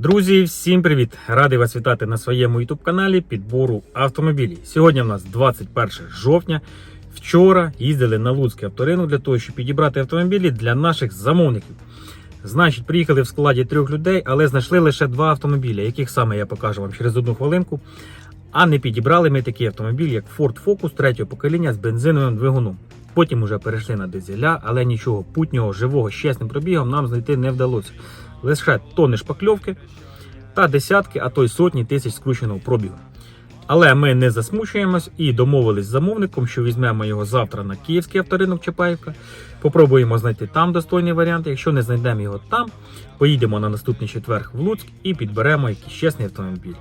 Друзі, всім привіт! Радий вас вітати на своєму youtube каналі підбору автомобілів. Сьогодні в нас 21 жовтня. Вчора їздили на Луцький авторинок для того, щоб підібрати автомобілі для наших замовників. Значить, приїхали в складі трьох людей, але знайшли лише два автомобілі, яких саме я покажу вам через одну хвилинку. А не підібрали ми такий автомобіль, як Ford Focus третього покоління з бензиновим двигуном. Потім уже перейшли на дизеля, але нічого путнього, живого, з чесним пробігом нам знайти не вдалося. Лише тонни шпакльовки та десятки, а то й сотні тисяч скрученого пробігу. Але ми не засмучуємось і домовились з замовником, що візьмемо його завтра на Київський авторинок Чапаївка. Попробуємо знайти там достойний варіант. Якщо не знайдемо його там, поїдемо на наступний четверг в Луцьк і підберемо якийсь чесний автомобіль.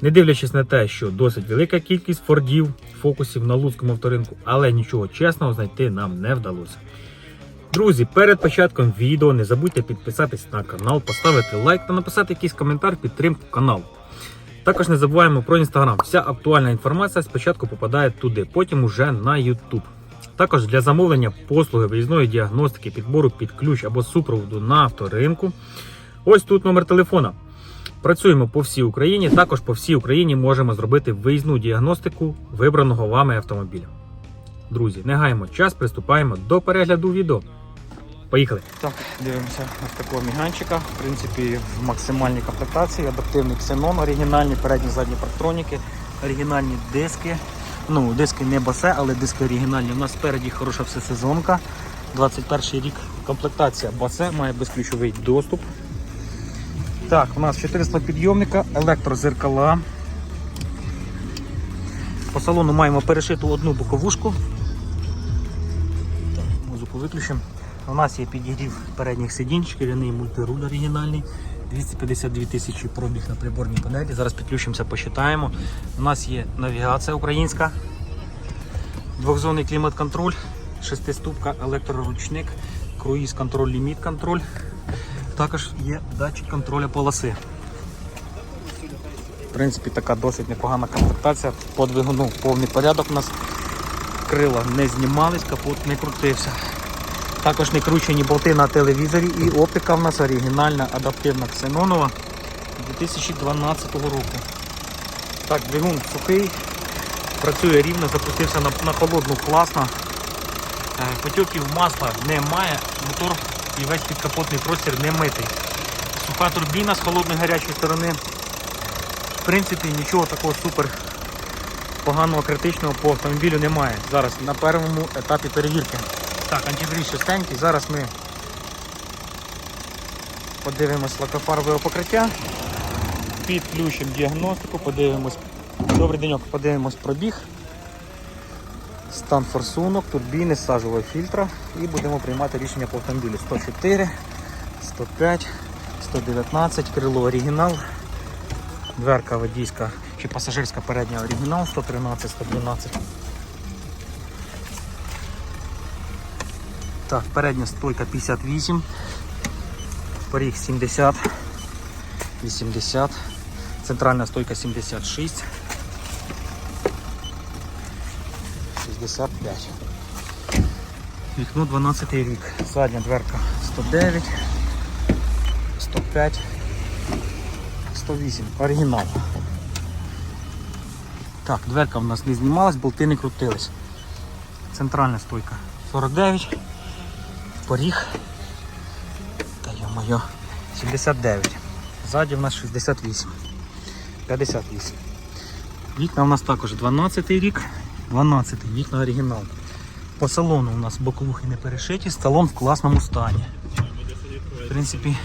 Не дивлячись на те, що досить велика кількість фордів, фокусів на Луцькому авторинку, але нічого чесного знайти нам не вдалося. Друзі, перед початком відео не забудьте підписатись на канал, поставити лайк та написати якийсь коментар підтримку каналу. Також не забуваємо про інстаграм. Вся актуальна інформація спочатку попадає туди, потім уже на YouTube. Також для замовлення послуги виїзної діагностики, підбору під ключ або супроводу на авторинку. Ось тут номер телефона. Працюємо по всій Україні. Також по всій Україні можемо зробити виїзну діагностику вибраного вами автомобіля. Друзі, не гаємо час, приступаємо до перегляду відео. Поїхали! Так, дивимося ось такого міганчика. В принципі, в максимальній комплектації, адаптивний ксенон, оригінальні, передні задні парктроніки, оригінальні диски. Ну, диски не басе, але диски оригінальні. У нас спереді хороша всесезонка. 21 рік комплектація басе, має безключовий доступ. Так, у нас 400 підйомника, електрозеркала. По салону маємо перешиту одну боковушку. Так, музику виключимо. У нас є підігрів передніх сидінь, шкіряний мультируль оригінальний. 252 тисячі пробіг на приборній панелі. Зараз підключимося, посчитаємо. У нас є навігація українська, двохзонний клімат-контроль, шестиступка електроручник, круїз контроль, ліміт контроль. Також є датчик контролю полоси. В принципі, така досить непогана комплектація. По двигуну повний порядок у нас. Крила не знімались, капот не крутився. Також не кручені болти на телевізорі і оптика в нас оригінальна адаптивна ксенонова 2012 року. Так, двигун сухий, працює рівно, запустився на, на холодну класно. Е, Потьоків масла немає, мотор і весь підкапотний простір не митий. Суха турбіна з холодної гарячої сторони. В принципі, нічого такого супер поганого критичного по автомобілю немає. Зараз на першому етапі перевірки. Так, антифриз чистенький. Зараз ми подивимось лакофарбове покриття, підключимо діагностику, подивимось. Добрий деньок, подивимось пробіг, стан форсунок, турбіни, сажового фільтра і будемо приймати рішення по автомобілю 104, 105, 119, крило оригінал, дверка водійська чи пасажирська передня оригінал 113, 112. Так, передня стойка 58, поріг 70, 80, центральна стойка 76, 65. Вікно 12 рік. Задня дверка 109, 105, 108. Оригінал. Так, дверка в нас не знімалась, болти не крутились. Центральна стойка 49 поріг. Та йо-моє, 79. Ззаді в нас 68. 58. Вікна у нас також 12 рік. 12 вікна оригінал. По салону у нас боковухи не перешиті, салон в класному стані. В принципі,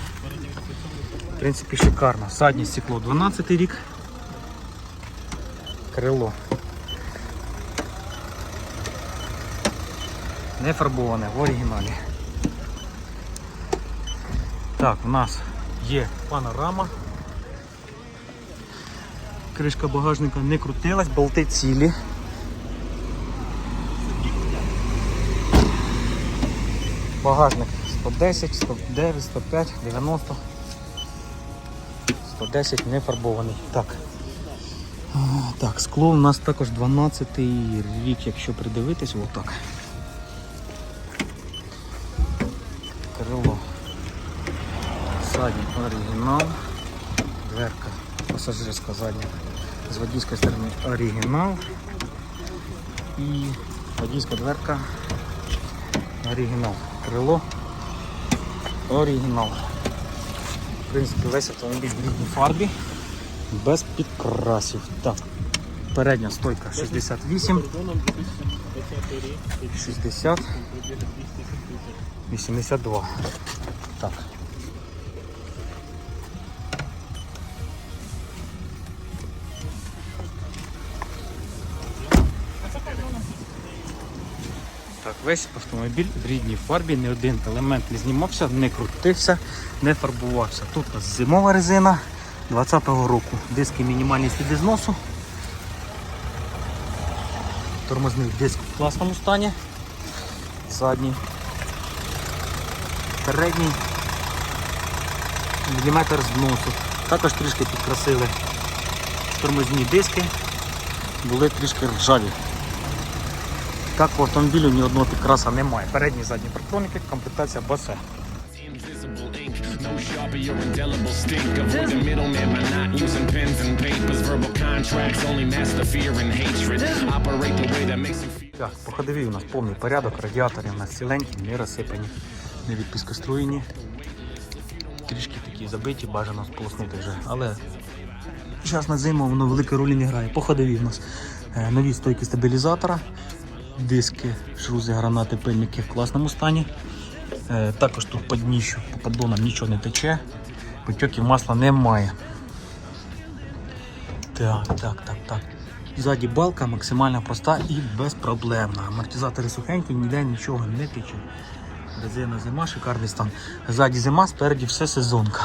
в принципі шикарно. Заднє стекло 12 рік. Крило. Не фарбоване в оригіналі. Так, у нас є панорама. Кришка багажника не крутилась, болти цілі. Багажник 110, 109, 105, 90, 110 не фарбований. Так. Так, скло у нас також 12 рік, якщо придивитись, отак. Крило. Задній оригінал. Дверка пасажирська задня. З водійської сторони оригінал. І водійська дверка оригінал. Крило оригінал. В принципі, весь автомобіль в рідній фарбі. Без підкрасів. Так. Передня стойка 68. 60. 82. Так, весь автомобіль в рідній фарбі, не один елемент не знімався, не крутився, не фарбувався. Тут у нас зимова резина 20-го року. Диски мінімальні сліди зносу. Тормозний диск в класному стані. Задній. Передній. Міліметр зносу. Також трішки підкрасили тормозні диски. Були трішки ржаві. Так, в автомобілю ні одного підкраса немає. Передні задні парктроніки, комплектація басе. Так, по ходовій у нас повний порядок, радіатори у нас ціленькі, не розсипані, не відпіскоструєні. Трішки такі забиті, бажано сполоснути вже. Але зараз на зиму воно великої ролі не грає. По ходовій у нас е, нові стойки стабілізатора, диски, шрузи, гранати, пильники в класному стані. Е, Також тут по дніщу, по поддонам нічого не тече, потьоків масла немає. Так, так, так, так. Ззаді балка максимально проста і безпроблемна. Амортизатори сухенькі, ніде нічого не тече. Резина зима, шикарний стан. Ззаді зима, спереді все сезонка.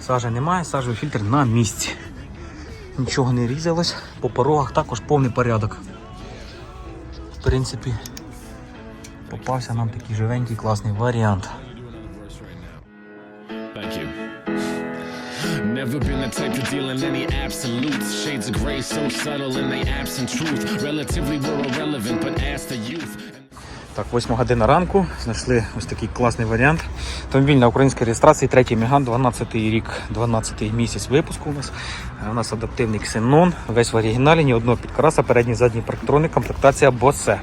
Сажа немає, сажовий фільтр на місці. Нічого не різалось, по порогах також повний порядок. В принципі, попався нам такий живенький класний варіант. Never been the type to deal in any absolutes. Shades of gray so subtle in they absent truth. Relatively were irrelevant, but ask the youth. Так, 8 година ранку. Знайшли ось такий класний варіант. Автомобіль на українській реєстрації, третій Меган, 12 й рік, 12 й місяць випуску у нас. Е, У нас адаптивний ксенон, весь в оригіналі, ні одного підкраса, передній задній парктроник, комплектація Bose.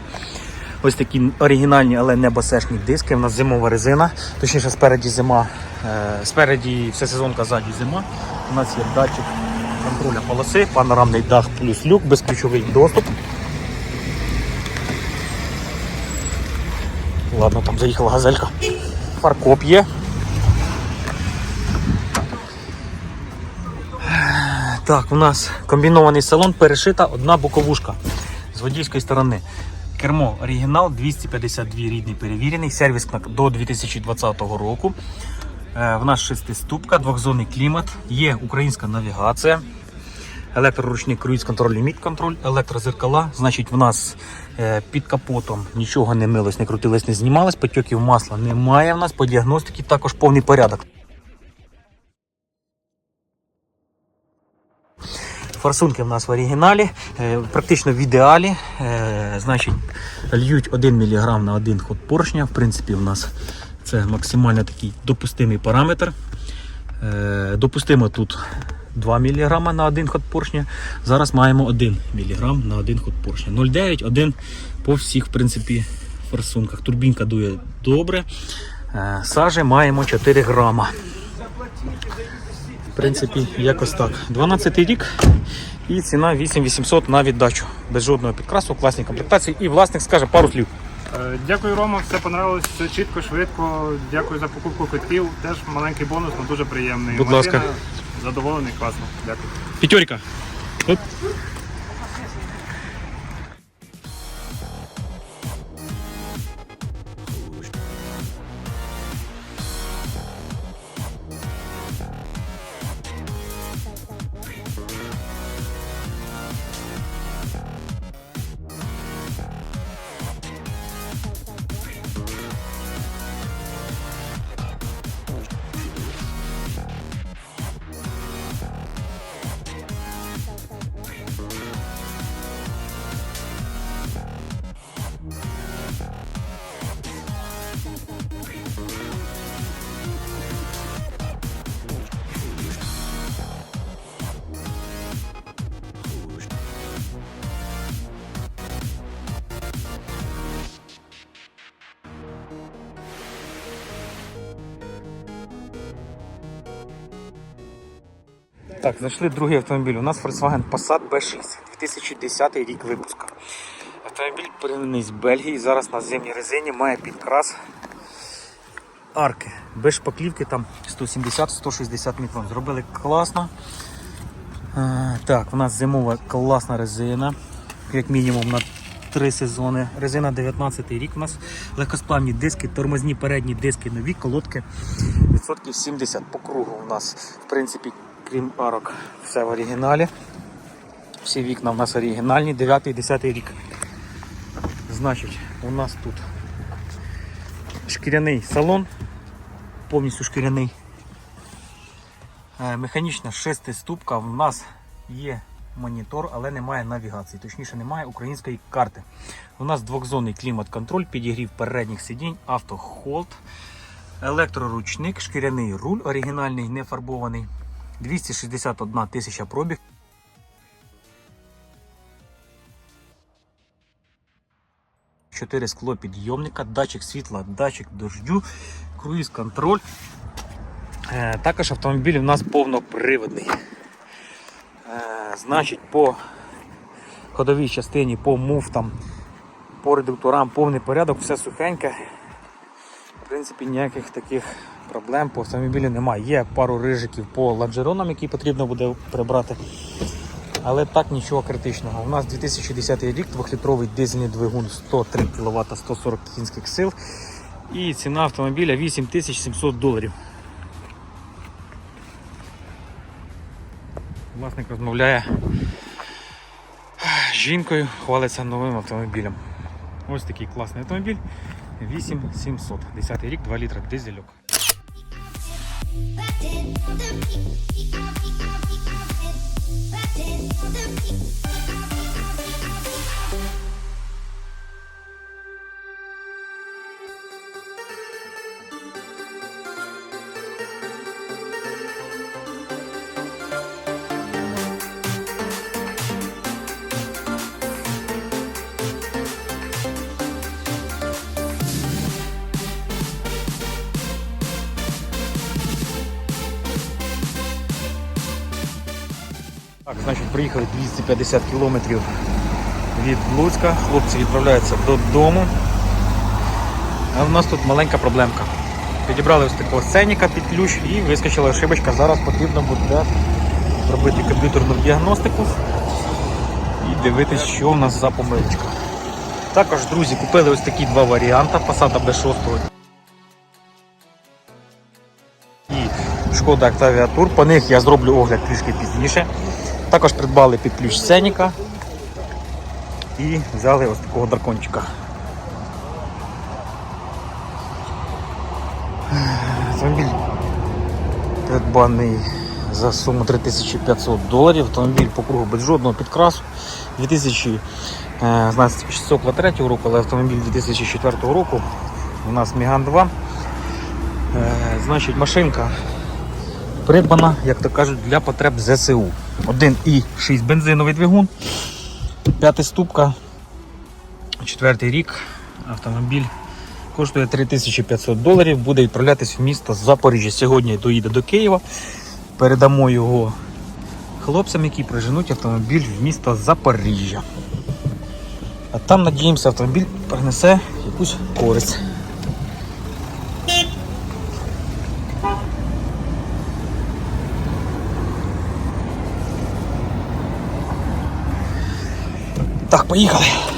Ось такі оригінальні, але не босешні диски. У нас зимова резина, точніше спереді зима, е, спереді все сезонка, ззаді зима. У нас є датчик контроля полоси, панорамний дах плюс люк, безключовий доступ. Ладно, там заїхала газелька. Фаркоп є. Так, у нас комбінований салон, перешита одна боковушка з водійської сторони. Кермо оригінал 252 рідний перевірений, сервіс до 2020 року. Е, В нас шестиступка, двохзонний клімат, є українська навігація, електроручний круїз контроль, ліміт контроль, електрозеркала. Значить, в нас е, під капотом нічого не милось, не крутилось, не знімалось, потьоків масла немає в нас, по діагностиці також повний порядок. Форсунки в нас в оригіналі, е, практично в ідеалі. Е, Значить, льють 1 мг на один ход поршня. В принципі, в нас це максимально такий допустимий параметр. Допустимо тут 2 мг на один ход поршня. Зараз маємо 1 мг на один ход поршня. 0,9, 1 по всіх в принципі, форсунках. Турбінка дує добре. Е, Сажі маємо 4 грама. В принципі, якось так. 12 рік і ціна 8800 на віддачу. Без жодного підкрасу, класні комплектації. І власник скаже пару слів. Е, Дякую, Рома. Все понравилось, все чітко, швидко. Дякую за покупку квитків. Теж маленький бонус, але дуже приємний. Будь ласка. Задоволений, класно. Дякую. П'ятерка. Так, знайшли другий автомобіль. У нас Volkswagen Passat B6, 2010 рік випуску. Автомобіль пригнаний з Бельгії, зараз на зимній резині, має підкрас арки. Без шпаклівки там 170-160 мікрон. Зробили класно. Е, Так, у нас зимова класна резина, як мінімум на 3 сезони. Резина 19 рік у нас легкосплавні диски, тормозні передні диски, нові колодки. Відсотків 70 по кругу у нас, в принципі, крім арок, все в оригіналі. Всі вікна у нас оригінальні, 9-10 рік. Значить, у нас тут шкіряний салон, повністю шкіряний. Е, Механічна шестиступка. В нас є монітор, але немає навігації. Точніше, немає української карти. У нас двохзонний клімат-контроль, підігрів передніх сидінь, автохолд, електроручник, шкіряний руль оригінальний, не фарбований. 261 тисяча пробіг. Чотири склопідйомника, датчик світла, датчик дождю, круїз контроль. Е, Також автомобіль у нас повноприводний. Е, Значить, по ходовій частині, по муфтам, по редукторам повний порядок, все сухеньке. В принципі, ніяких таких проблем по автомобілю немає. Є пару рижиків по лонжеронам, які потрібно буде прибрати. Але так нічого критичного. У нас 2010 рік, 2-літровий дизельний двигун 103 кВт 140 кінських сил. І ціна автомобіля 8700 доларів. Власник розмовляє з жінкою, хвалиться новим автомобілем. Ось такий класний автомобіль. 8700. 10 рік, 2 літра дизельок. The beat, I, I, I, I, I, I, I, I, значить, приїхали 250 кілометрів від Луцька. Хлопці відправляються додому. А в нас тут маленька проблемка. Підібрали ось такого сценіка під ключ і вискочила ошибочка. Зараз потрібно буде робити комп'ютерну діагностику і дивитись, що у нас за помилочка. Також, друзі, купили ось такі два варіанти Passat B6 і Шкода Octavia Tour. По них я зроблю огляд трішки пізніше. Також придбали під ключ Сеніка і взяли ось такого дракончика. Автомобіль придбаний за суму 3500 доларів. Автомобіль по кругу без жодного підкрасу. 2003 року, але автомобіль 2004 року. У нас Міган 2. Е, Значить, машинка придбана, як то кажуть, для потреб ЗСУ. 1,6 бензиновий двигун, п'ятиступка, четвертий рік. Автомобіль коштує 3500 доларів, буде відправлятись в місто Запоріжжя. Сьогодні доїде до Києва. Передамо його хлопцям, які приженуть автомобіль в місто Запоріжжя. А там, надіємося, автомобіль принесе якусь користь. Так, поїхали.